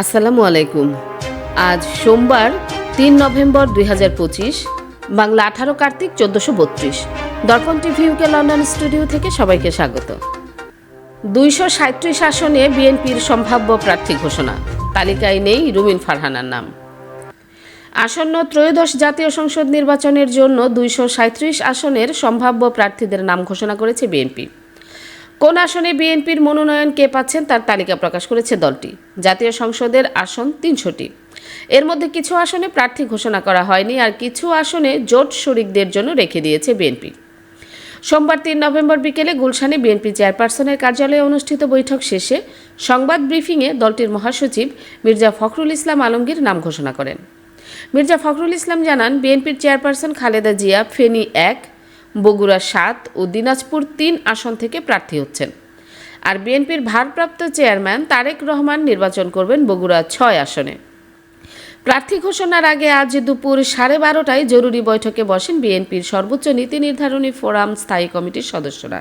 আসসালামু আলাইকুম। আজ সোমবার, তিন নভেম্বর দুই হাজার পঁচিশ, বাংলা আঠারো কার্তিক চোদ্দশো বত্রিশ। দর্পণ টিভি ইউকে লন্ডন স্টুডিও থেকে সবাইকে স্বাগত। দুইশো সাঁত্রিশ আসনে বিএনপির সম্ভাব্য প্রার্থী ঘোষণা। তালিকায় নেই রুমিন ফারহানার নাম। আসন্ন ত্রয়োদশ জাতীয় সংসদ নির্বাচনের জন্য দুইশো সাঁত্রিশ আসনের সম্ভাব্য প্রার্থীদের নাম ঘোষণা করেছে বিএনপি। কোন আসনে বিএনপির মনোনয়ন কে পাচ্ছেন তার তালিকা প্রকাশ করেছে দলটি। জাতীয় সংসদের আসন তিনশোটি। এর মধ্যে কিছু আসনে প্রার্থী ঘোষণা করা হয়নি আর কিছু আসনে জোট শরিকদের জন্য রেখে দিয়েছে বিএনপি। সোমবার তিন নভেম্বর বিকেলে গুলশানে বিএনপি চেয়ারপারসনের কার্যালয়ে অনুষ্ঠিত বৈঠক শেষে সংবাদ ব্রিফিংয়ে দলটির মহাসচিব মির্জা ফখরুল ইসলাম আলমগীর নাম ঘোষণা করেন। মির্জা ফখরুল ইসলাম জানান, বিএনপির চেয়ারপারসন খালেদা জিয়া ফেনী এক বগুড়া সাত ও দিনাজপুর তিন আসন থেকে প্রার্থী হচ্ছেন। আর বিএনপির ভারপ্রাপ্ত চেয়ারম্যান তারেক রহমান নির্বাচন করবেন বগুড়া ছয় আসনে। প্রার্থী ঘোষণার আগে আজ দুপুর সাড়ে বারোটায় জরুরি বৈঠকে বসেন বিএনপির সর্বোচ্চ নীতি নির্ধারণী ফোরাম স্থায়ী কমিটির সদস্যরা।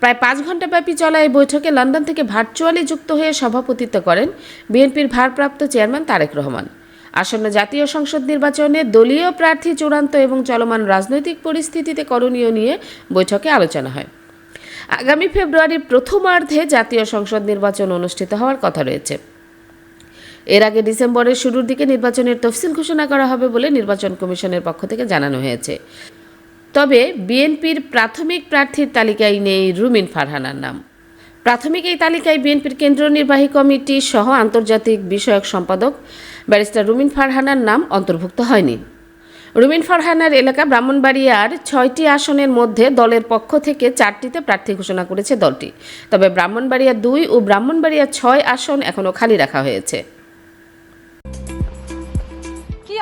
প্রায় পাঁচ ঘন্টাব্যাপী চলা এই বৈঠকে লন্ডন থেকে ভার্চুয়ালি যুক্ত হয়ে সভাপতিত্ব করেন বিএনপির ভারপ্রাপ্ত চেয়ারম্যান তারেক রহমান। আসন্ন জাতীয় সংসদ নির্বাচনে দলীয় প্রার্থী চূড়ান্ত এবং চলমান রাজনৈতিক পরিস্থিতিতে করণীয় নিয়ে বৈঠকে আলোচনা হয়। আগামী ফেব্রুয়ারির প্রথমার্ধে জাতীয় সংসদ নির্বাচন অনুষ্ঠিত হওয়ার কথা রয়েছে। এর আগে ডিসেম্বরের শুরুর দিকে নির্বাচনের তফসিল ঘোষণা করা হবে বলে নির্বাচন কমিশনের পক্ষ থেকে জানানো হয়েছে। তবে বিএনপির প্রাথমিক প্রার্থীর তালিকায় নেই রুমিন ফারহানার নাম। প্রাথমিক এই তালিকায় বিএনপির কেন্দ্রীয় নির্বাহী কমিটি সহ আন্তর্জাতিক বিষয়ক সম্পাদক ব্যারিস্টার রুমিন ফারহানার নাম অন্তর্ভুক্ত হয়নি। রুমিন ফারহানার এলাকা ব্রাহ্মণবাড়িয়ার ছয়টি আসনের মধ্যে দলের পক্ষ থেকে চারটিতে প্রার্থী ঘোষণা করেছে দলটি। তবে ব্রাহ্মণবাড়িয়া দুই ও ব্রাহ্মণবাড়িয়া ছয় আসন এখনও খালি রাখা হয়েছে।